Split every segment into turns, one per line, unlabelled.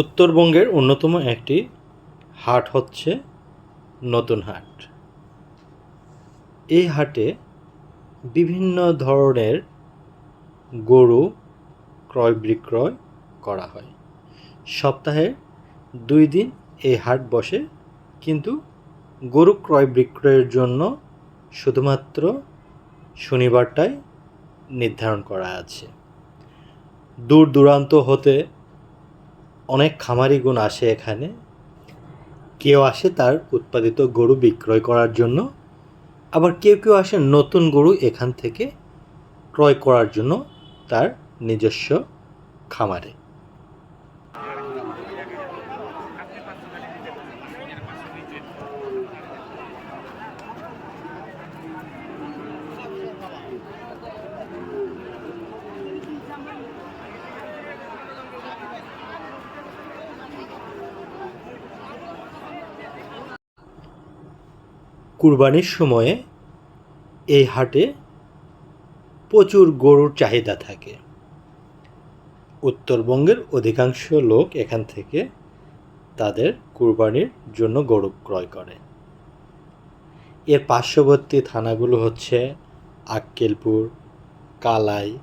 উত্তরবঙ্গের অন্যতম একটি হাট হচ্ছে নতুন হাট। এই হাটে বিভিন্ন ধরনের গরু ক্রয় বিক্রয় করা হয়। সপ্তাহে দুই দিন এই হাট বসে, কিন্তু গরু ক্রয় বিক্রয়ের জন্য শুধুমাত্র শনিবারটাই নির্ধারণ করা আছে। দূর দূরান্ত হতে অনেক খামারি গুণ আসে এখানে। কেউ আসে তার উৎপাদিত গরু বিক্রয় করার জন্য। আবার কেউ কেউ আসে নতুন গরু এখান থেকে ক্রয় করার জন্য তার নিজস্ব খামারে। কুরবানির সময়ে এই হাটে প্রচুর গরুর চাহিদা থাকে। উত্তরবঙ্গের অধিকাংশ লোক এখান থেকে তাদের কুরবানির জন্য গরু ক্রয় করে। এর পার্শ্ববর্তী থানাগুলো হচ্ছে আক্কেলপুর, কালাই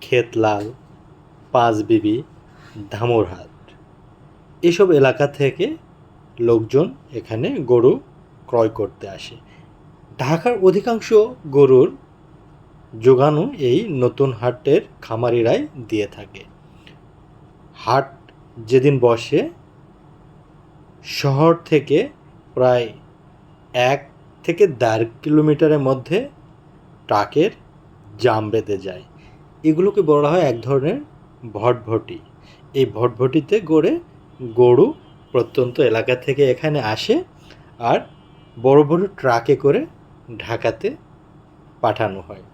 খেতলাল পাঁচবিবি, ধামরহাট। এসব এলাকা থেকে লোকজন এখানে গরু ক্রয় করতে আসে। ঢাকার অধিকাংশ গরুর যোগানো এই নতুন হাটের খামারিরাই দিয়ে থাকে। হাট যেদিন বসে, শহর থেকে প্রায় এক থেকে দেড় কিলোমিটারের মধ্যে ট্রাকের জাম বেঁধে যায়। এগুলোকে বলা হয় এক ধরনের ভটভটি। এই ভটভটিতে করে গরু প্রত্যন্ত এলাকা থেকে এখানে আসে আর বড় বড় ট্রাকে করে ঢাকাতে পাঠানো হয়।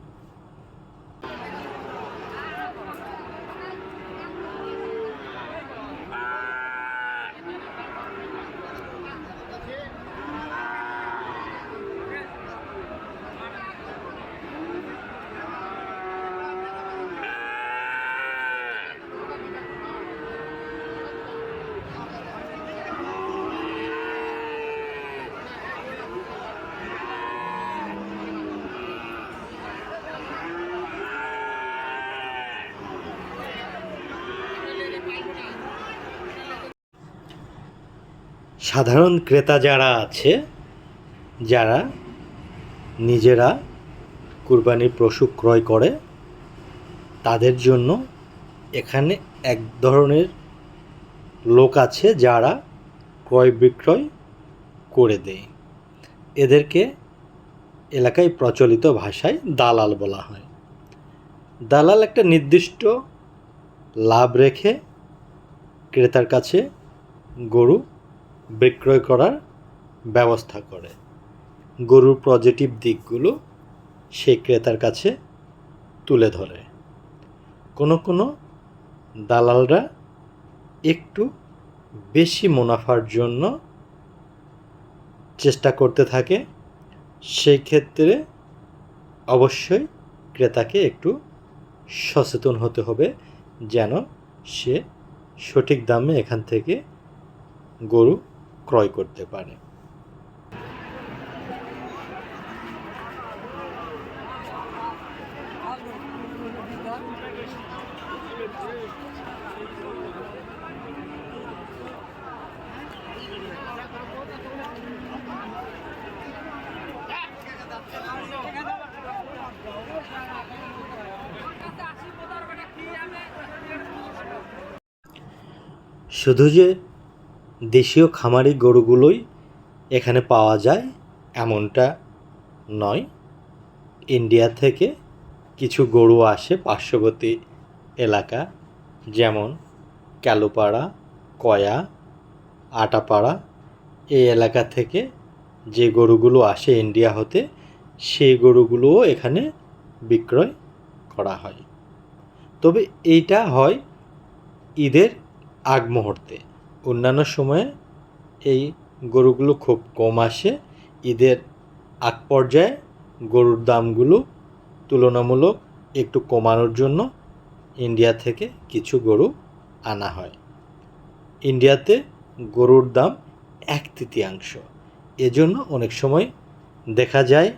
সাধারণ ক্রেতা যারা আছে, যারা নিজেরা কুরবানির পশু ক্রয় করে, তাদের জন্য এখানে এক ধরনের লোক আছে যারা ক্রয় বিক্রয় করে দেয়। এদেরকে এলাকায় প্রচলিত ভাষায় দালাল বলা হয়। দালাল একটা নির্দিষ্ট লাভ রেখে ক্রেতার কাছে গরু বিক্রয় করার ব্যবস্থা করে। গরুর পজিটিভ দিকগুলো সেই ক্রেতার কাছে তুলে ধরে। কোনো কোনো দালালরা একটু বেশি মুনাফার জন্য চেষ্টা করতে থাকে, সেই ক্ষেত্রে অবশ্যই ক্রেতাকে একটু সচেতন হতে হবে যেন সে সঠিক দামে এখান থেকে গরু ক্রয় করতে পারে। শুধু যে দেশীয় খামারি গরুগুলোই এখানে পাওয়া যায়, এমনটা নয়। ইন্ডিয়া থেকে কিছু গরু আসে পার্শ্ববর্তী এলাকা, যেমন ক্যালোপাড়া কয়া, আটাপাড়া। এই এলাকা থেকে যে গরুগুলো আসে ইন্ডিয়া হতে, সেই গরুগুলোও এখানে বিক্রয় করা হয়। তবে এইটা হয় ঈদের আগ মুহূর্তে অন্যান্য সময়ে এই গরুগুলো খুব কম আসে। ঈদের আগ পর্যায়ে গরুর দামগুলো তুলনামূলক একটু কমানোর জন্য ইন্ডিয়া থেকে কিছু গরু আনা হয়। ইন্ডিয়াতে গরুর দাম এক তৃতীয়াংশ। এজন্য অনেক সময় দেখা যায়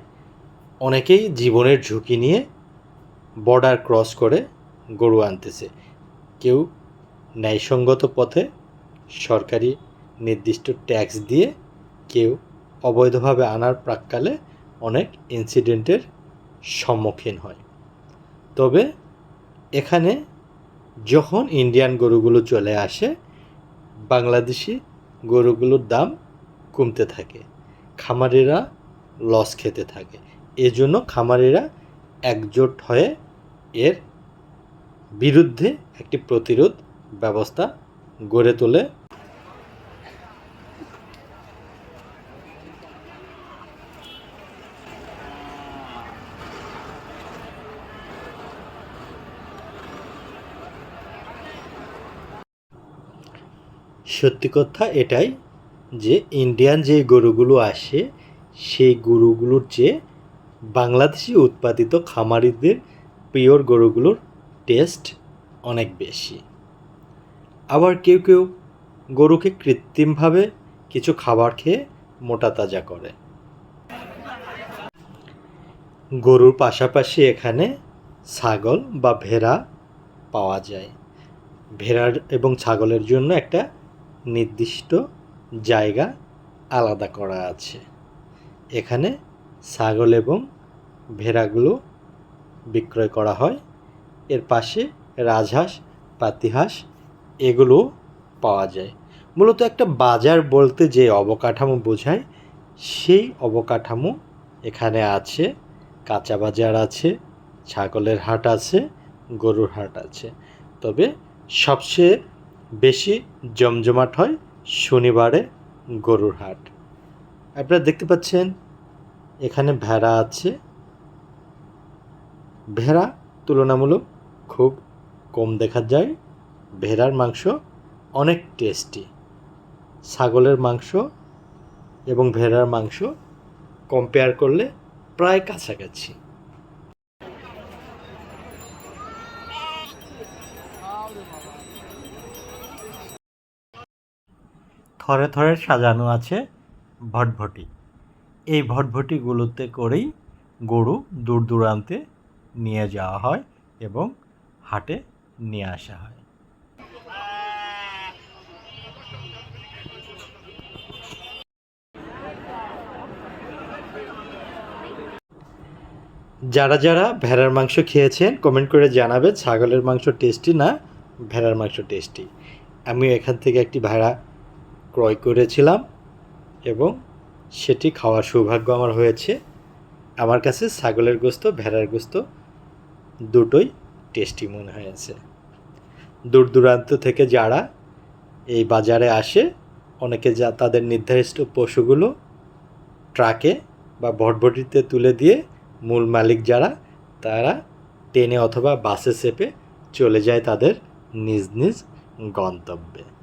অনেকেই জীবনের ঝুঁকি নিয়ে বর্ডার ক্রস করে গরু আনতেছে। কেউ ন্যায়সঙ্গত পথে সরকারি নির্দিষ্ট ট্যাক্স দিয়ে কেউ অবৈধভাবে আনার প্রাককালে অনেক ইনসিডেন্টের সম্মুখীন হয়। তবে এখানে যখন ইন্ডিয়ান গরুগুলো চলে আসে, বাংলাদেশি গরুগুলোর দাম কমতে থাকে। খামারিরা লস খেতে থাকে। এজন্য খামারিরা একজোট হয়ে এর বিরুদ্ধে একটি প্রতিরোধ ব্যবস্থা গড়ে তোলে। সত্যি কথা এটাই যে ইন্ডিয়ান যে গরুগুলো আসে, সেই গরুগুলোর চেয়ে বাংলাদেশি উৎপাদিত খামারিদের পিওর গরুগুলোর টেস্ট অনেক বেশি। আবার কেউ কেউ গরুকে কৃত্রিমভাবে কিছু খাবার খেয়ে মোটা তাজা করে। গরুর পাশাপাশি এখানে ছাগল বা ভেড়া পাওয়া যায়। ভেড়ার এবং ছাগলের জন্য একটা নির্দিষ্ট জায়গা আলাদা করা আছে। এখানে ছাগল এবং ভেড়াগুলো বিক্রয় করা হয়। এর পাশে রাজহাঁস, পাতিহাঁস এগুলো পাওয়া যায়। মূলত একটা বাজার বলতে যে অবকাঠামো বোঝায়, সেই অবকাঠামো এখানে আছে, কাঁচা বাজার আছে, ছাগলের হাট আছে, গরুর হাট আছে। তবে সবচেয়ে বেশি জমজমাট হয় শনিবারে গরুর হাট। আপনারা দেখতে পাচ্ছেন, এখানে ভেড়া আছে। ভেড়া তুলনামূলক খুব কম দেখা যায়। ভেড়ার মাংস অনেক টেস্টি ছাগলের মাংস এবং ভেড়ার মাংস কম্পেয়ার করলে প্রায় কাছাকাছি। থরে থরে সাজানো আছে ভটভটি। এই ভটভটিগুলোতে করেই গরু দূর দূরান্তে নিয়ে যাওয়া হয় এবং হাটে নিয়ে আসা হয় যারা যারা যারা ভেড়ার মাংস খেয়েছেন কমেন্ট করে জানাবে ছাগলের মাংস টেস্টি না ভেড়ার মাংস টেস্টি আমি এখান থেকে একটি ভেড়া ক্রয় করেছিলাম এবং সেটি খাওয়ার সৌভাগ্য আমার হয়েছে। আমার কাছে ছাগলের গোস্ত, ভেড়ার গোস্ত দুটোই টেস্টি মনে হয়েছে। দূর দূরান্ত থেকে যারা এই বাজারে আসে, অনেকে যা তাদের নির্ধারিত পশুগুলো ট্রাকে বা ভটভটিতে তুলে দিয়ে মূল মালিক যারা তারা ট্রেনে অথবা বাসে চেপে চলে যায় তাদের নিজ নিজ গন্তব্যে।